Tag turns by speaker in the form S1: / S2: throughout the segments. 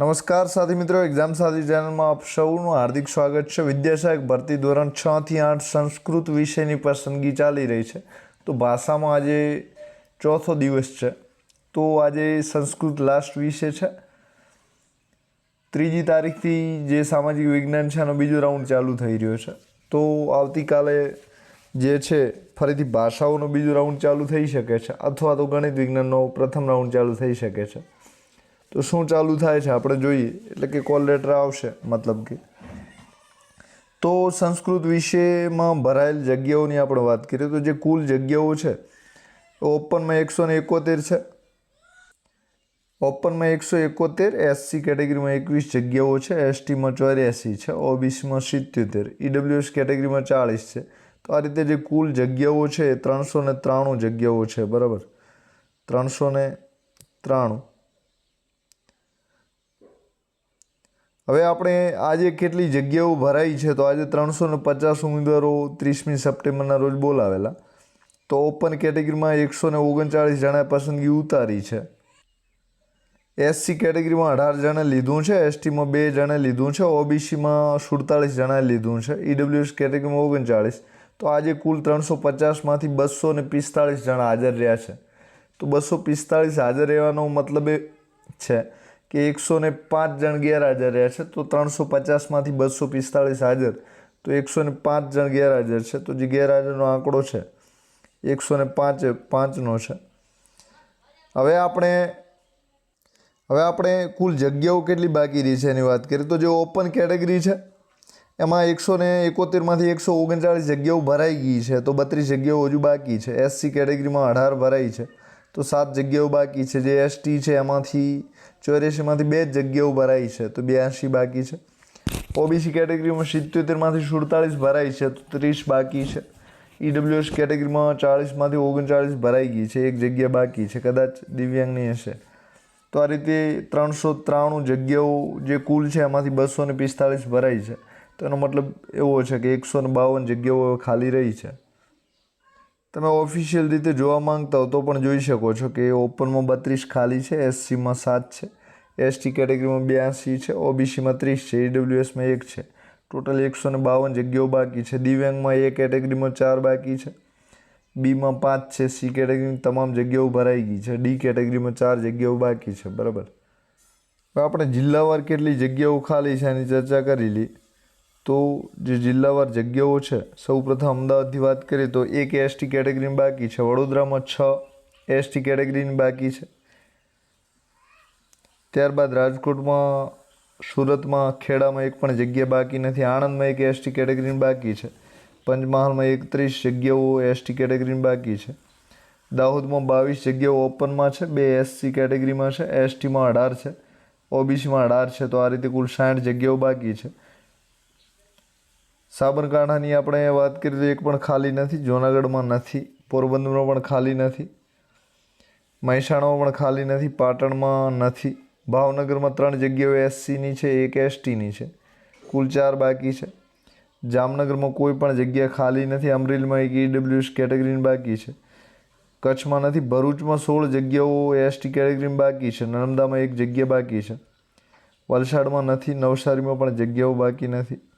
S1: નમસ્કાર સાથી મિત્રો એક્ઝામ સાથી ચેનલમાં આપ સૌનું હાર્દિક સ્વાગત છે. વિદ્યાશાયક ભરતી ધોરણ છ થી આઠ સંસ્કૃત વિષયની પસંદગી ચાલી રહી છે. તો ભાષામાં આજે ચોથો દિવસ છે. તો આજે સંસ્કૃત લાસ્ટ વિષય છે. ત્રીજી તારીખથી જે સામાજિક વિજ્ઞાન છે, એનો બીજો રાઉન્ડ ચાલુ થઈ રહ્યો છે. તો આવતીકાલે જે છે, ફરીથી ભાષાઓનો બીજો રાઉન્ડ ચાલુ થઈ શકે છે. અથવા તો ગણિત વિજ્ઞાનનો પ્રથમ રાઉન્ડ ચાલુ થઈ શકે છે. તો શું ચાલુ થાય છે? આપણે જોઈએ. એટલે કે કોલ લેટર આવશે, મતલબ કે. તો સંસ્કૃત વિષયમાં ભરાયેલ જગ્યાઓની આપણે વાત કરીએ તો જે કુલ જગ્યાઓ છે, ઓપનમાં એકસો ને એકોતેર છે. ઓપનમાં એકસો એકોતેર, એસસી કેટેગરીમાં એકવીસ જગ્યાઓ છે, એસટીમાં ચોર્યાસી છે, ઓબીસીમાં સિત્યોતેર, ઈડબ્લ્યુએસ કેટેગરીમાં ચાળીસ છે. તો આ રીતે જે કુલ જગ્યાઓ છે એ ત્રણસો ને ત્રાણું જગ્યાઓ છે, બરાબર? ત્રણસો ને ત્રાણું. હવે આપણે આજે કેટલી જગ્યાઓ ભરાઈ છે તો આજે ત્રણસો ને પચાસ ઉમેદવારો ત્રીસમી સપ્ટેમ્બરના રોજ બોલાવેલા. તો ઓપન કેટેગરીમાં એકસો ને ઓગણચાળીસ જણાએ પસંદગી ઉતારી છે. એસસી કેટેગરીમાં અઢાર જણે લીધું છે એસટીમાં બે જણે લીધું છે ઓબીસીમાં સુડતાલીસ જણાએ લીધું છે ઈડબ્લ્યુએસ કેટેગરીમાં ઓગણચાળીસ. તો આજે કુલ ત્રણસો પચાસમાંથી બસો ને પિસ્તાળીસ જણા હાજર રહ્યા છે. તો બસો પિસ્તાળીસ હાજર રહેવાનો મતલબ એ છે કે એકસો ને પાંચ જણ ગેરહાજર રહ્યા છે, તો ત્રણસો પચાસમાંથી બસો પિસ્તાળીસ હાજર. તો એકસો ને પાંચ જણ ગેરહાજર છે, તો જે ગેરહાજરનો આંકડો છે, એકસો ને પાંચ, પાંચનો છે. હવે આપણે હવે આપણે કુલ જગ્યાઓ કેટલી બાકી રહી છે એની વાત કરીએ, તો જે ઓપન કેટેગરી છે, એમાં એકસો ને એકોતેરમાંથી એકસો ઓગણચાળીસ જગ્યાઓ ભરાઈ ગઈ છે, તો બત્રીસ જગ્યાઓ હજુ બાકી છે. એસસી કેટેગરીમાં અઢાર ભરાઈ છે. તો સાત જગ્યાઓ બાકી છે. જે એસટી છે એમાંથી ચોર્યાસીમાંથી બે જ જગ્યાઓ ભરાઈ છે. તો બ્યાસી બાકી છે. ઓબીસી કેટેગરીમાં સિત્યોતેરમાંથી સુડતાલીસ ભરાઈ છે. તો ત્રીસ બાકી છે. ઈડબ્લ્યુએસ કેટેગરીમાં ચાળીસમાંથી ઓગણચાળીસ ભરાઈ ગઈ છે. એક જગ્યા બાકી છે. કદાચ દિવ્યાંગની હશે. તો આ રીતે ત્રણસો ત્રાણું જગ્યાઓ જે કુલ છે એમાંથી બસો પિસ્તાળીસ ભરાઈ છે. તો એનો મતલબ એવો છે કે એકસો બાવન જગ્યાઓ ખાલી રહી છે. તમે ઓફિશિયલ રીતે જોવા માંગતા હો તો પણ જોઈ શકો છો કે ઓપનમાં બત્રીસ ખાલી છે, એસસીમાં સાત છે, એસટી કેટેગરીમાં બ્યાસી છે, ઓબીસીમાં ત્રીસ છે, ઈડબ્લ્યુએસમાં એક છે. ટોટલ એકસો ને બાવન જગ્યાઓ બાકી છે. દિવ્યાંગમાં એ કેટેગરીમાં ચાર બાકી છે. બીમાં પાંચ છે. સી કેટેગરીની તમામ જગ્યાઓ ભરાઈ ગઈ છે. ડી કેટેગરીમાં ચાર જગ્યાઓ બાકી છે. બરાબર? આપણે જિલ્લાવાર કેટલી જગ્યાઓ ખાલી છે એની ચર્ચા કરી લી તો જે જિલ્લાવાર જગ્યાઓ છે, સૌપ્રથમ અમદાવાદથી વાત કરીએ તો એક એસટી કેટેગરીની બાકી છે, વડોદરામાં છ એસટી કેટેગરીની બાકી છે. ત્યારબાદ રાજકોટમાં, સુરતમાં, ખેડામાં એક પણ જગ્યા બાકી નથી, આણંદમાં એક એસટી કેટેગરીની બાકી છે, પંચમહાલમાં એકત્રીસ જગ્યાઓ એસટી કેટેગરીની બાકી છે. દાહોદમાં બાવીસ જગ્યાઓ ઓપનમાં છે, બે એસસી કેટેગરીમાં છે એસટીમાં અઢાર છે ઓબીસીમાં અઢાર છે, તો આ રીતે કુલ સાઠ જગ્યાઓ બાકી છે. સાબરકાંઠાની આપણે વાત કરીએ તો એક પણ ખાલી નથી, જૂનાગઢમાં નથી, પોરબંદરમાં પણ ખાલી નથી, મહેસાણામાં પણ ખાલી નથી, પાટણમાં નથી, ભાવનગરમાં ત્રણ જગ્યાઓ એસસીની છે, એક એસટીની છે, કુલ ચાર બાકી છે. જામનગરમાં કોઈ પણ જગ્યા ખાલી નથી, અમરેલીમાં એક ઈડબ્લ્યુએસ કેટેગરીની બાકી છે. કચ્છમાં નથી, ભરૂચમાં સોળ જગ્યાઓ એસટી કેટેગરીની બાકી છે, નર્મદામાં એક જગ્યા બાકી છે. વલસાડમાં નથી, નવસારીમાં પણ જગ્યાઓ બાકી નથી.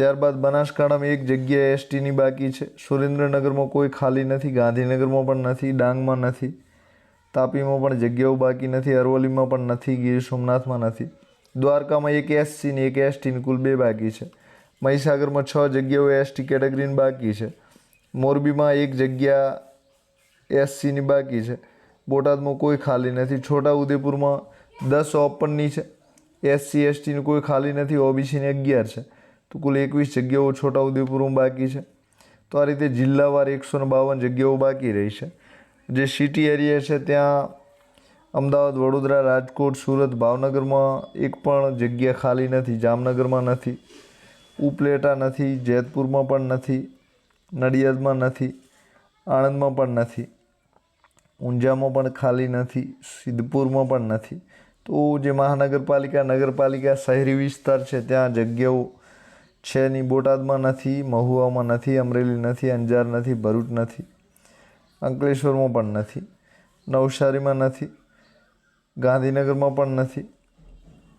S1: ત્યારબાદ બનાસકાંઠામાં એક જગ્યાએ એસટીની બાકી છે. સુરેન્દ્રનગરમાં કોઈ ખાલી નથી, ગાંધીનગરમાં પણ નથી, ડાંગમાં નથી, તાપીમાં પણ જગ્યાઓ બાકી નથી, અરવલ્લીમાં પણ નથી, ગીર સોમનાથમાં નથી. દ્વારકામાં એક એસસીની એક એસટીની કુલ બે બાકી છે. મહીસાગરમાં છ જગ્યાઓ એસટી કેટેગરીની બાકી છે. મોરબીમાં એક જગ્યા એસસીની બાકી છે. બોટાદમાં કોઈ ખાલી નથી. છોટાઉદેપુરમાં દસ ઓપનની છે. એસસી, એસટીની કોઈ ખાલી નથી. ઓબીસીની અગિયાર છે. તો કુલ એકવીસ જગ્યાઓ છોટાઉદેપુરમાં બાકી છે. તો આ રીતે જિલ્લાવાર એકસો બાવન જગ્યાઓ બાકી રહી છે. જે સિટી એરિયા છે ત્યાં અમદાવાદ, વડોદરા, રાજકોટ, સુરત, ભાવનગરમાં એક પણ જગ્યા ખાલી નથી, જામનગરમાં નથી, ઉપલેટા નથી, જેતપુરમાં પણ નથી, નડિયાદમાં નથી, આણંદમાં પણ નથી, ઊંઝામાં પણ ખાલી નથી, સિદ્ધપુરમાં પણ નથી. તો જે મહાનગરપાલિકા, નગરપાલિકા, શહેરી વિસ્તાર છે, ત્યાં જગ્યાઓ છે નહીં બોટાદમાં નથી, મહુવામાં નથી, અમરેલી નથી, અંજાર નથી, ભરૂચ નથી, અંકલેશ્વરમાં પણ નથી, નવસારીમાં નથી, ગાંધીનગરમાં પણ નથી.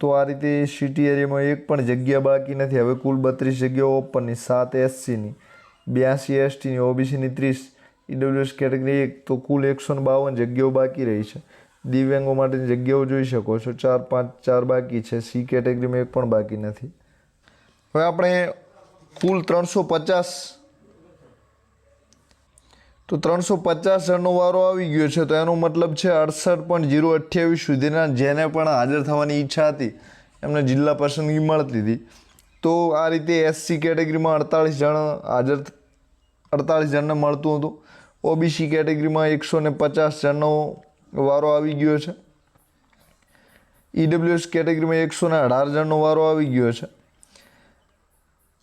S1: તો આ રીતે સિટી એરિયામાં એક પણ જગ્યા બાકી નથી. હવે કુલ બત્રીસ જગ્યાઓ ઓપનની સાત એસસીની બ્યાસી એસટીની ઓબીસીની ત્રીસ ઈડબ્લ્યુએસ કેટેગરી એક. તો કુલ એકસો ને બાવન જગ્યાઓ બાકી રહી છે. દિવ્યાંગો માટેની જગ્યાઓ જોઈ શકો છો. ચાર પાંચ, ચાર બાકી છે. સી કેટેગરીમાં એક પણ બાકી નથી. હવે આપણે કુલ ત્રણસો પચાસ. તો ત્રણસો પચાસ જણનો વારો આવી ગયો છે, તો એનો મતલબ છે અડસઠ પોઈન્ટ જીરો અઠ્યાવીસ સુધીના જેને પણ હાજર થવાની ઈચ્છા હતી, એમને જિલ્લા પસંદગી મળતી હતી. તો આ રીતે એસસી કેટેગરીમાં અડતાળીસ જણ હાજર, અડતાળીસ જણને મળતું હતું. ઓબીસી કેટેગરીમાં એકસો ને પચાસ જણનો વારો આવી ગયો છે. ઈડબ્લ્યુએસ કેટેગરીમાં એકસો ને અઢાર જણનો વારો આવી ગયો છે.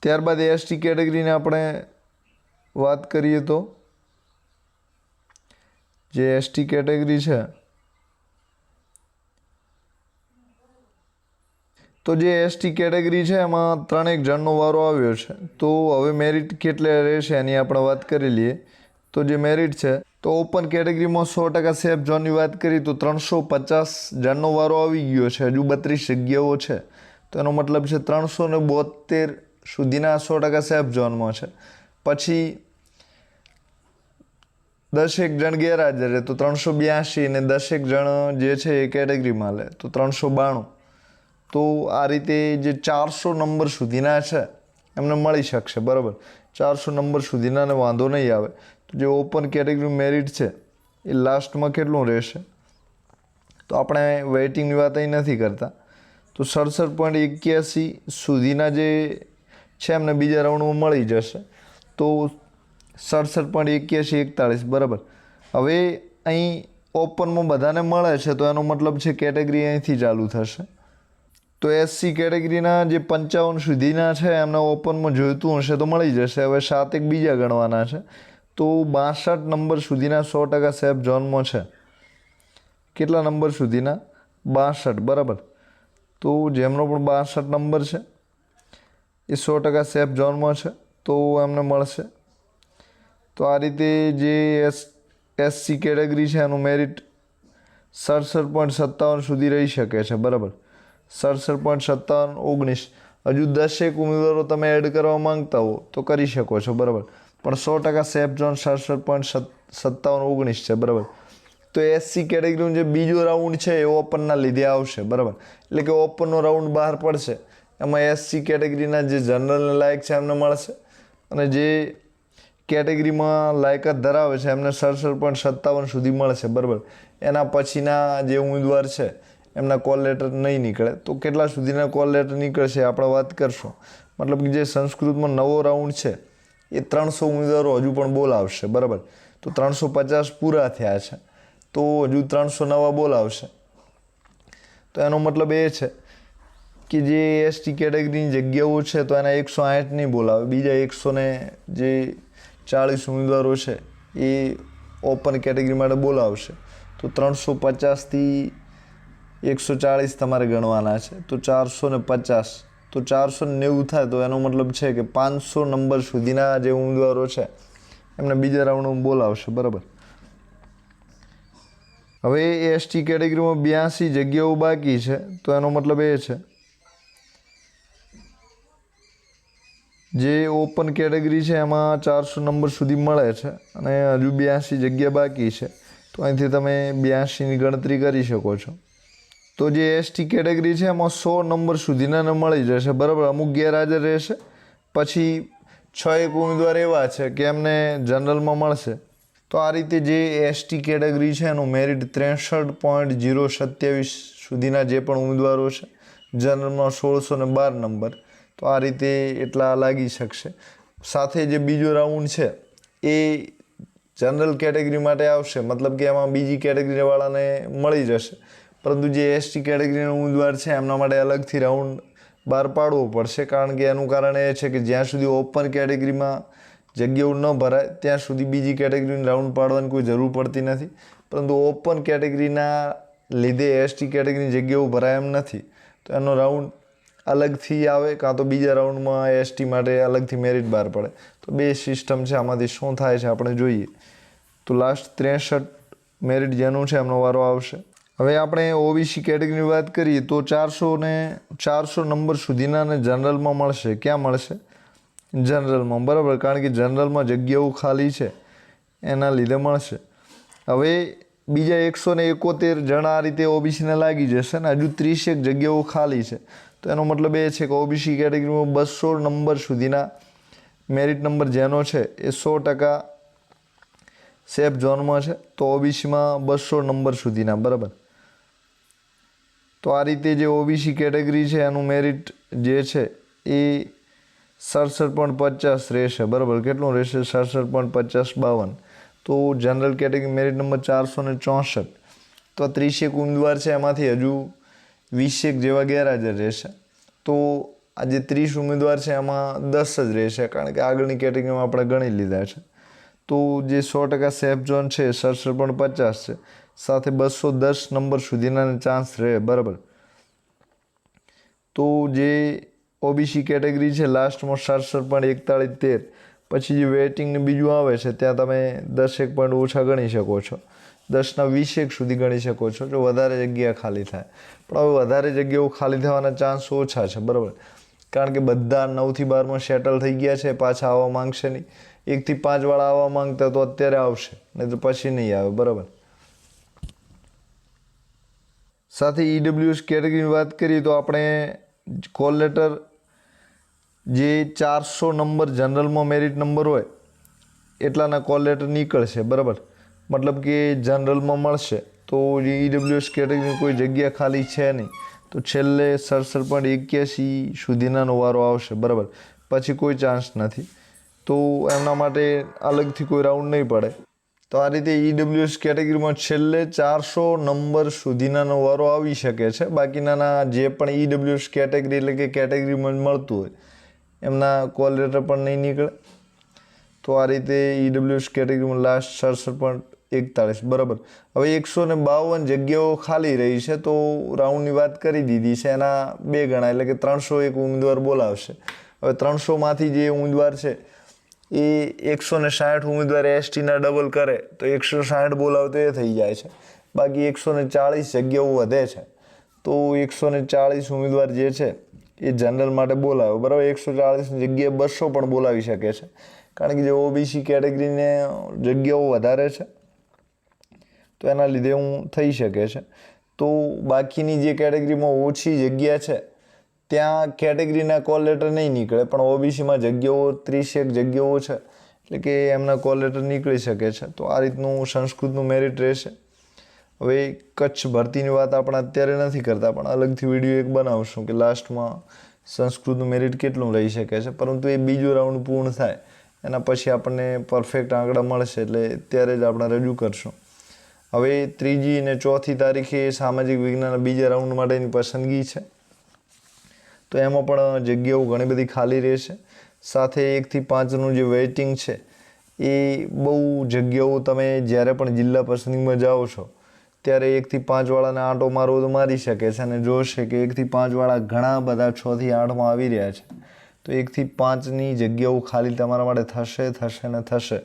S1: ત્યારબાદ એસટી કેટેગરીને આપણે વાત કરીએ તો, જે એસટી કેટેગરી છે, તો જે એસટી કેટેગરી છે એમાં ત્રણેક જણનો વારો આવ્યો છે. તો હવે મેરિટ કેટલે રહેશે એની આપણે વાત કરી લઈએ. તો જે મેરિટ છે, તો ઓપન કેટેગરીમાં સો ટકા સેફ ઝોનની વાત કરીએ તો ત્રણસો પચાસ જણનો વારો આવી ગયો છે. હજુ બત્રીસ જગ્યાઓ છે. તો એનો મતલબ છે ત્રણસો ને બોતેર સુધીના સો ટકા સેફ ઝોનમાં છે. પછી દસેક જણ ગેરહાજર છે, તો ત્રણસો બ્યાસી અને દસેક જણ જે છે એ કેટેગરીમાં લે, તો ત્રણસો બાણું. તો આ રીતે જે ચારસો નંબર સુધીના છે, એમને મળી શકશે, બરાબર? ચારસો નંબર સુધીનાને વાંધો નહીં આવે. તો જે ઓપન કેટેગરી મેરિટ છે, એ લાસ્ટમાં કેટલું રહેશે? તો આપણે વેઇટિંગની વાત અહીં નથી કરતા. તો સડસઠ પોઈન્ટ એક્યાસી સુધીના જે છે, એમને બીજા રાઉન્ડમાં મળી જશે. તો સડસઠ પોઈન્ટ એક્યાસી એકતાળીસ, બરાબર. હવે અહીં ઓપનમાં બધાને મળે છે, તો એનો મતલબ છે કેટેગરી અહીંથી ચાલુ થશે. તો એસસી કેટેગરીના જે પંચાવન સુધીના છે, એમને ઓપનમાં જોઈતું હશે તો મળી જશે. હવે સાતેક બીજા ગણવાના છે. તો બાસઠ નંબર સુધીના સો ટકા સેફ ઝોનમાં છે. કેટલા નંબર સુધીના? બાસઠ, બરાબર. તો જેમનો પણ બાસઠ નંબર છે એ સો ટકા સેફ ઝોનમાં છે, તો એમને મળશે. તો આ રીતે જે એસ, એસસી કેટેગરી છે, એનું મેરિટ સડસઠ પોઈન્ટ સત્તાવન સુધી રહી શકે છે, બરાબર. સડસઠ પોઈન્ટ સત્તાવન ઓગણીસ. હજુ દસેક ઉમેદવારો તમે એડ કરવા માંગતા હો, તો કરી શકો છો, બરાબર. પણ સો ટકા સેફ ઝોન સડસઠ પોઈન્ટ સત્તાવન ઓગણીસ છે, બરાબર. તો એસસી કેટેગરીનું જે બીજો રાઉન્ડ છે, એ ઓપનના લીધે આવશે, બરાબર. એટલે કે ઓપનનો રાઉન્ડ બહાર પડશે. એમાં એસસી કેટેગરીના જે જનરલને લાયક છે એમને મળશે. અને જે કેટેગરીમાં લાયકાત ધરાવે છે એમને સડસઠ પોઈન્ટ સત્તાવન સુધી મળશે, બરાબર. એના પછીના જે ઉમેદવાર છે, એમના કોલ લેટર નહીં નીકળે. તો કેટલા સુધીના કોલ લેટર નીકળશે આપણે વાત કરશું. મતલબ કે જે સંસ્કૃતમાં નવો રાઉન્ડ છે, એ ત્રણસો ઉમેદવારો હજુ પણ બોલાવશે, બરાબર. તો ત્રણસો પચાસ પૂરા થયા છે. તો હજુ ત્રણસો નવા બોલાવશે. તો એનો મતલબ એ છે કે જે એસટી કેટેગરીની જગ્યાઓ છે તો એના એકસો આઠ નહીં બોલાવે. બીજા એકસો ને જે ચાળીસ ઉમેદવારો છે એ ઓપન કેટેગરી માટે બોલાવશે. તો ત્રણસો પચાસથી એકસો ચાળીસ તમારે ગણવાના છે. તો ચારસો ને પચાસ. તો ચારસો નેવું થાય તો એનો મતલબ છે કે પાંચસો નંબર સુધીના જે ઉમેદવારો છે એમને બીજા રાઉન્ડમાં બોલાવશે. બરાબર? હવે એસટી કેટેગરીમાં બ્યાસી જગ્યાઓ બાકી છે તો એનો મતલબ એ છે જે ઓપન કેટેગરી છે, એમાં ચારસો નંબર સુધી મળે છે અને હજુ બ્યાસી જગ્યા બાકી છે. તો અહીંથી તમે બ્યાસીની ગણતરી કરી શકો છો. તો જે એસટી કેટેગરી છે, એમાં સો નંબર સુધીના મળી જશે. બરાબર, અમુક ગેરહાજર રહેશે. પછી છ એક ઉમેદવાર એવા છે કે એમને જનરલમાં મળશે. તો આ રીતે જે એસટી કેટેગરી છે, એનું મેરિટ ત્રેસઠ પોઈન્ટ જીરો સત્યાવીસ સુધીના જે પણ ઉમેદવારો છે, જનરલમાં સોળસો ને બાર નંબર તો આ રીતે એટલા લાગી શકશે. સાથે જે બીજો રાઉન્ડ છે, એ જનરલ કેટેગરી માટે આવશે. મતલબ કે એમાં બીજી કેટેગરીવાળાને મળી જશે. પરંતુ જે એસટી કેટેગરીનો ઉમેદવાર છે, એમના માટે અલગથી રાઉન્ડ બહાર પાડવો પડશે. કારણ કે એનું કારણ એ છે કે જ્યાં સુધી ઓપન કેટેગરીમાં જગ્યાઓ ન ભરાય, ત્યાં સુધી બીજી કેટેગરીની રાઉન્ડ પાડવાની કોઈ જરૂર પડતી નથી. પરંતુ ઓપન કેટેગરીના લીધે એસટી કેટેગરીની જગ્યાઓ ભરાય એમ નથી. તો એનો રાઉન્ડ અલગથી આવે, કાં તો બીજા રાઉન્ડમાં એસટી માટે અલગથી મેરિટ બહાર પડે. તો બે સિસ્ટમ છે, આમાંથી શું થાય છે આપણે જોઈએ. તો લાસ્ટ ત્રેસઠ મેરિટ જેનું છે, એમનો વારો આવશે. હવે આપણે ઓબીસી કેટેગરીની વાત કરીએ, તો ચારસો ને ચારસો નંબર સુધીનાને જનરલમાં મળશે. ક્યાં મળશે? જનરલમાં. બરાબર, કારણ કે જનરલમાં જગ્યાઓ ખાલી છે. એના લીધે મળશે. હવે બીજા એકસો ને એકોતેર જણા આ રીતે ઓબીસીને લાગી જશે ને, હજુ ત્રીસેક જગ્યાઓ ખાલી છે. તો એનો મતલબ એ છે કે ઓબીસી કેટેગરીમાં બસો નંબર સુધીના મેરિટ નંબર જેનો છે એ સો ટકા સેફ ઝોનમાં છે. તો ઓબીસીમાં બસો નંબર સુધીના, બરાબર? તો આ રીતે જે ઓબીસી કેટેગરી છે, એનું મેરિટ જે છે એ સડસઠ પોઈન્ટ પચાસ રહેશે, બરાબર? કેટલું રહેશે? સડસઠ પોઈન્ટ પચાસ બાવન. તો જનરલ કેટેગરી મેરિટ નંબર ચારસો ને ચોસઠ. તો ત્રીસેક ઉમેદવાર છે, એમાંથી હજુ વીસેક જેવા ગેરહાજર રહેશે. તો આ જે ત્રીસ ઉમેદવાર છે, એમાં દસ જ રહેશે, કારણ કે આગળની કેટેગરીમાં આપણે ગણી લીધા છે. તો જે સો ટકા સેફ ઝોન છે સડસઠ પણ પચાસ છે. સાથે બસો દસ નંબર સુધીના ચાન્સ રહે, બરાબર. તો જે ઓબીસી કેટેગરી છે લાસ્ટમાં સડસઠ પણ એકતાળીસ તેર. પછી જે વેઇટિંગને બીજું આવે છે, ત્યાં તમે દસેક પોઈન્ટ ઓછા ગણી શકો છો. દસના વીસેક સુધી ગણી શકો છો, જો વધારે જગ્યા ખાલી થાય. પણ હવે વધારે જગ્યાઓ ખાલી થવાના ચાન્સ ઓછા છે, બરાબર? કારણ કે બધા નવથી બારમાં સેટલ થઈ ગયા છે, પાછા આવવા માંગશે નહીં. એકથી પાંચવાળા આવવા માંગતા તો અત્યારે આવશે, નહીં તો પછી નહીં આવે, બરાબર? સાથે ઈડબ્લ્યુએસ કેટેગરીની વાત કરીએ તો આપણે કોલ લેટર જે ચારસો નંબર જનરલમાં મેરિટ નંબર હોય, એટલાના કોલ લેટર નીકળશે, બરાબર? મતલબ કે જનરલમાં મળશે, તો ઈડબ્લ્યુએસ કેટેગરીની કોઈ જગ્યા ખાલી છે નહીં. તો છેલ્લે સડસઠ પોઈન્ટ એક્યાસી સુધીનાનો વારો આવશે, બરાબર. પછી કોઈ ચાન્સ નથી. તો એમના માટે અલગથી કોઈ રાઉન્ડ નહીં પડે. તો આ રીતે ઈડબ્લ્યુએસ કેટેગરીમાં છેલ્લે ચારસો નંબર સુધીનાનો વારો આવી શકે છે. બાકીનાના જે પણ ઈડબ્લ્યુએસ કેટેગરી એટલે કે કેટેગરીમાં મળતું હોય, એમના કોલ લેટર પણ નહીં નીકળે. તો આ રીતે ઈડબ્લ્યુએસ કેટેગરીમાં લાસ્ટ સડસઠ પોઈન્ટ એકતાળીસ, બરાબર. હવે એકસો ને બાવન જગ્યાઓ ખાલી રહી છે તો રાઉન્ડની વાત કરી દીધી છે, એના બે ગણા, એટલે કે ત્રણસો એક ઉમેદવાર બોલાવશે. હવે ત્રણસોમાંથી જે ઉમેદવાર છે, એ એકસો ને સાઠ ઉમેદવાર એસટીના ડબલ કરે, તો એકસો સાઠ બોલાવતો એ થઈ જાય છે. બાકી એકસો ને ચાળીસ જગ્યાઓ વધે છે. તો એકસો ને ચાળીસ ઉમેદવાર જે છે, એ જનરલ માટે બોલાવે. બરાબર, એકસો ચાળીસની જગ્યાએ બસો પણ બોલાવી શકે છે. કારણ કે જે ઓબીસી કેટેગરીને જગ્યાઓ વધારે છે તો એના લીધે હું થઈ શકે છે. તો બાકીની જે કેટેગરીમાં ઓછી જગ્યા છે, ત્યાં કેટેગરીના કોલ લેટર નહીં નીકળે, પણ ઓબીસીમાં જગ્યાઓ, ત્રીસેક જગ્યાઓ છે, એટલે કે એમના કોલ લેટર નીકળી શકે છે. તો આ રીતનું સંસ્કૃતનું મેરિટ રહેશે. હવે કચ્છ ભરતીની વાત આપણે અત્યારે નથી કરતા, પણ અલગથી વીડિયો એક બનાવશું કે લાસ્ટમાં સંસ્કૃતનું મેરિટ કેટલું રહી શકે છે. પરંતુ એ બીજો રાઉન્ડ પૂર્ણ થાય, એના પછી આપણને પરફેક્ટ આંકડા મળશે, એટલે ત્યારે જ આપણે રજૂ કરશું. હવે ત્રીજી અને ચોથી તારીખે સામાજિક વિજ્ઞાન બીજા રાઉન્ડ માટેની પસંદગી છે. તો એમાં પણ જગ્યાઓ ઘણી બધી ખાલી રહેશે. સાથે એકથી પાંચનું જે વેઇટિંગ છે, એ બહુ જગ્યાઓ તમે જ્યારે પણ જિલ્લા પસંદગીમાં જાઓ છો, ત્યારે એકથી પાંચવાળાને આંટો મારવો તો મારી શકે છે અને જોશે કે એકથી પાંચવાળા ઘણા બધા છથી આઠમાં આવી રહ્યા છે. તો એકથી પાંચની જગ્યાઓ ખાલી તમારા માટે થશે થશે ને થશે.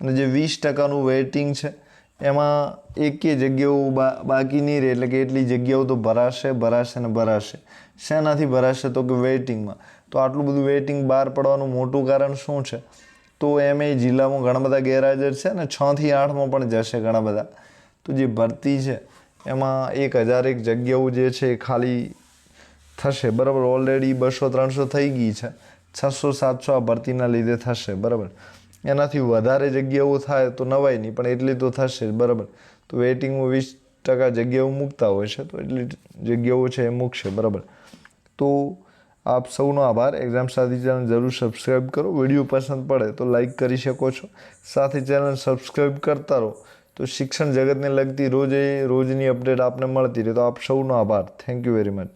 S1: અને જે વીસ ટકાનું વેઇટિંગ છે એમાં એકે જગ્યાઓ બાકી નહીં રહે, એટલે કે એટલી જગ્યાઓ તો ભરાશે ભરાશે ને ભરાશે. શેનાથી ભરાશે તો કે વેઇટિંગમાં તો આટલું બધું વેઇટિંગ બહાર પડવાનું મોટું કારણ શું છે? તો એમ એ જિલ્લામાં ઘણા બધા ગેરહાજર છે ને છથી આઠમાં પણ જશે ઘણા બધા. તો જે ભરતી છે, એમાં એક હજાર એક જગ્યાઓ જે છે એ ખાલી થશે. બરાબર ઓલરેડી બસો, ત્રણસો થઈ ગઈ છે. છસો, સાતસો આ ભરતીના લીધે થશે. બરાબર. એનાથી વધારે જગ્યાઓ થાય તો નવાય નહીં, પણ એટલી તો થશે જ, બરાબર. તો વેઇટિંગમાં વીસ ટકા જગ્યાઓ મૂકતા હોય છે, તો એટલી જગ્યાઓ છે એ મૂકશે, બરાબર. તો આપ સૌનો આભાર. એક્ઝામ સાથી ચેનલ જરૂર સબસ્ક્રાઈબ કરો. વીડિયો પસંદ પડે તો લાઇક કરી શકો છો. સાથે ચેનલ સબસ્ક્રાઈબ કરતા રહો. તો શિક્ષણ જગતને લગતી રોજે રોજની અપડેટ આપને મળતી રહે. તો આપ સૌનો આભાર. Thank you very much